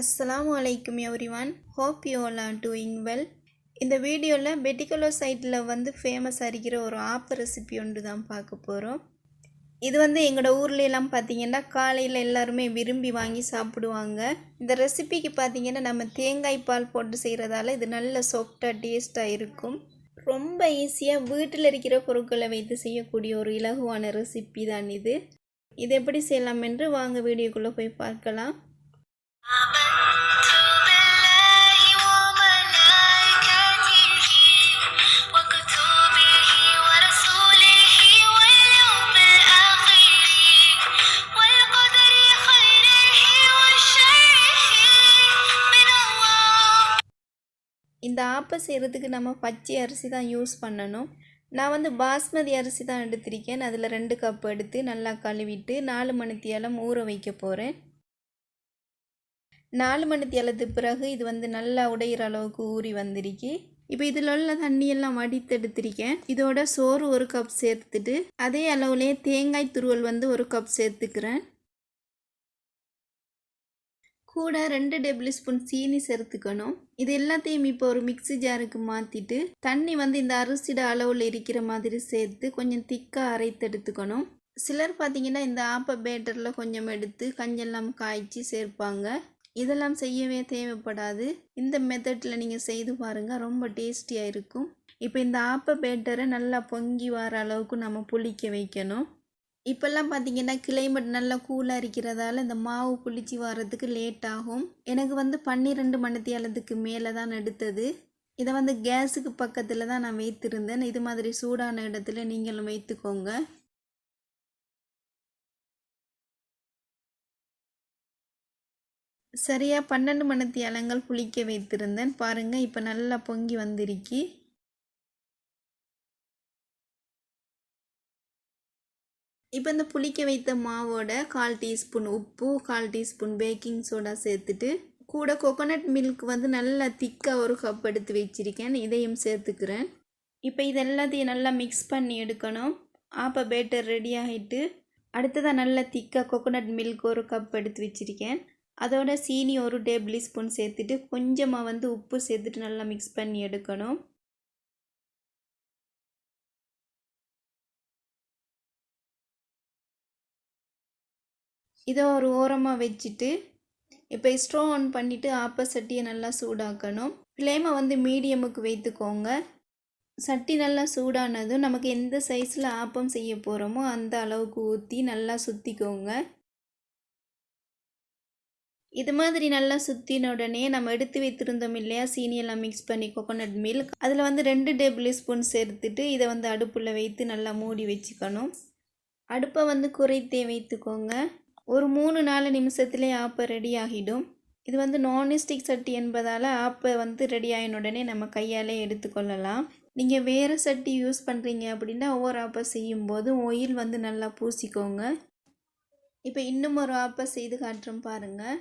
அஸ்லாம் அலைக்கும் everyone hope you all are doing well இந்த வீடியோவில் பெட்டிகுலோ சைட்டில் வந்து ஃபேமஸ் இருக்கிற ஒரு ஆப்ப ரெசிபி ஒன்று தான் பார்க்க போகிறோம் இது வந்து எங்களோட ஊர்லெலாம் பார்த்திங்கன்னா காலையில் எல்லாருமே விரும்பி வாங்கி சாப்பிடுவாங்க. இந்த ரெசிபிக்கு பார்த்தீங்கன்னா நம்ம தேங்காய் பால் போட்டு செய்கிறதால இது நல்ல சாஃப்டாக டேஸ்ட்டாக இருக்கும். ரொம்ப ஈஸியாக வீட்டில் இருக்கிற பொருட்களை வைத்து செய்யக்கூடிய ஒரு இலகுவான ரெசிபி தான் இது. இது எப்படி செய்யலாம் என்று வாங்க வீடியோக்குள்ளே போய் பார்க்கலாம். இந்த ஆப்பை செய்கிறதுக்கு நம்ம பச்சை அரிசி தான் யூஸ் பண்ணணும். நான் வந்து பாஸ்மதி அரிசி தான் எடுத்திருக்கேன். அதில் ரெண்டு கப் எடுத்து நல்லா கழுவிட்டு நாலு மணித்தியாலம் ஊற வைக்க போகிறேன் நாலு மணித்தியாலத்துக்கு பிறகு இது வந்து நல்லா உடையிற அளவுக்கு ஊறி வந்திருக்கு. இப்போ இதில் உள்ள தண்ணியெல்லாம் வடித்து எடுத்திருக்கேன். இதோட சோறு ஒரு கப் சேர்த்துட்டு அதே அளவுலேயே தேங்காய் துருவல் வந்து ஒரு கப் சேர்த்துக்கிறேன். கூட ரெண்டு டேபிள் ஸ்பூன் சீனி சேர்த்துக்கணும். இது எல்லாத்தையும் இப்போ ஒரு மிக்ஸி ஜாருக்கு மாற்றிட்டு தண்ணி வந்து இந்த அரிசிட அளவில் இருக்கிற மாதிரி சேர்த்து கொஞ்சம் திக்காக அரைத்து எடுத்துக்கணும். சிலர் பார்த்தீங்கன்னா இந்த ஆப்ப பேட்டரில் கொஞ்சம் எடுத்து கஞ்செல்லாம் காய்ச்சி சேர்ப்பாங்க. இதெல்லாம் செய்யவே தேவைப்படாது. இந்த மெத்தடில் நீங்கள் செய்து பாருங்கள் ரொம்ப டேஸ்டியாக இருக்கும். இப்போ இந்த ஆப்ப பேட்டரை நல்லா பொங்கி வர அளவுக்கு நம்ம புளிக்க வைக்கணும். இப்போல்லாம் பார்த்தீங்கன்னா கிளைமேட் நல்லா கூலாக இருக்கிறதால இந்த மாவு புளிச்சு வர்றதுக்கு லேட் ஆகும். எனக்கு வந்து பன்னிரெண்டு மணித்தியாலத்துக்கு மேலே தான் எடுத்தது. இதை வந்து கேஸுக்கு பக்கத்தில் தான் நான் வைத்திருந்தேன். இது மாதிரி சூடான இடத்துல நீங்களும் வைத்துக்கோங்க. சரியாக பன்னெண்டு மணித்தியாலங்கள் புளிக்க வைத்திருந்தேன். பாருங்கள் இப்போ நல்லா பொங்கி வந்திருக்கி. இப்போ இந்த புளிக்க வைத்த மாவோட கால் டீஸ்பூன் உப்பு கால் டீஸ்பூன் பேக்கிங் சோடா சேர்த்துட்டு கூட கோகோனட் மில்க் வந்து நல்லா திக்காக ஒரு கப் எடுத்து வச்சிருக்கேன். இதையும் சேர்த்துக்கிறேன். இப்போ இது எல்லாத்தையும் நல்லா மிக்ஸ் பண்ணி எடுக்கணும். ஆப்ப பேட்டர் ரெடி ஆகிட்டு அடுத்ததாக நல்லா திக்காக கோகோனட் மில்க் ஒரு கப் எடுத்து வச்சுருக்கேன். அதோட சீனி ஒரு டேபிள் ஸ்பூன் சேர்த்துட்டு கொஞ்சமாக வந்து உப்பு சேர்த்துட்டு நல்லா மிக்ஸ் பண்ணி எடுக்கணும். இதை ஒரு ஓரமாக வச்சுட்டு இப்போ ஸ்டோ ஆன் பண்ணிவிட்டு ஆப்ப சட்டியை நல்லா சூடாக்கணும். ஃப்ளேமை வந்து மீடியமுக்கு வைத்துக்கோங்க. சட்டி நல்லா சூடானதும் நமக்கு எந்த சைஸில் ஆப்பம் செய்ய போகிறோமோ அந்த அளவுக்கு ஊற்றி நல்லா சுற்றிக்கோங்க இது மாதிரி நல்லா சுற்றின உடனே நம்ம எடுத்து வைத்திருந்தோம் இல்லையா சீனியெல்லாம் மிக்ஸ் பண்ணி கோகோனட் மில்க் அதில் வந்து ரெண்டு டேபிள் ஸ்பூன் சேர்த்துட்டு இதை வந்து அடுப்பில் வைத்து நல்லா மூடி வச்சுக்கணும். அடுப்பை வந்து குறைத்தே வைத்துக்கோங்க. ஒரு மூணு நாலு நிமிஷத்துலேயே ஆப்பை ரெடி ஆகிடும். இது வந்து நான்ஸ்டிக் சட்டி என்பதால் ஆப்பை வந்து ரெடி ஆகின உடனே நம்ம கையாலே எடுத்துக்கொள்ளலாம். நீங்கள் வேறு சட்டி யூஸ் பண்ணுறீங்க அப்படின்னா ஒவ்வொரு ஆப்பை செய்யும்போது ஒயில் வந்து நல்லா பூசிக்கோங்க. இப்போ இன்னும் ஒரு ஆப்பை செய்து காட்டுறோம் பாருங்கள்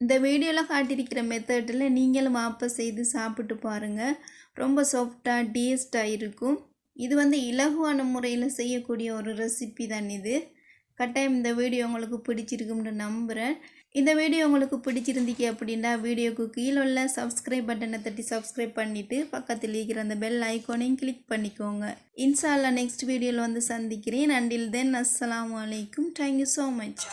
இந்த வீடியோவில் காட்டியிருக்கிற மெத்தடில் நீங்களும் ஆப்பை செய்து சாப்பிட்டு பாருங்கள் ரொம்ப சாஃப்டாக டேஸ்ட்டாக இருக்கும். இது வந்து இலகுவான முறையில் செய்யக்கூடிய ஒரு ரெசிபி தான் இது. கட்டாயம் இந்த வீடியோ உங்களுக்கு பிடிச்சிருக்கும்னு நம்புகிறேன் இந்த வீடியோ உங்களுக்கு பிடிச்சிருந்திக்கு அப்படின்னா வீடியோக்கு கீழே உள்ள சப்ஸ்கிரைப் பட்டனை தட்டி சப்ஸ்கிரைப் பண்ணிவிட்டு பக்கத்தில் இருக்கிற அந்த பெல் ஐக்கோனையும் கிளிக் பண்ணிக்கோங்க. இன்ஷால்லா நெக்ஸ்ட் வீடியோவில் வந்து சந்திக்கிறேன். அண்டில் தென் அஸ்லாம் அலைக்கும். Thank you so much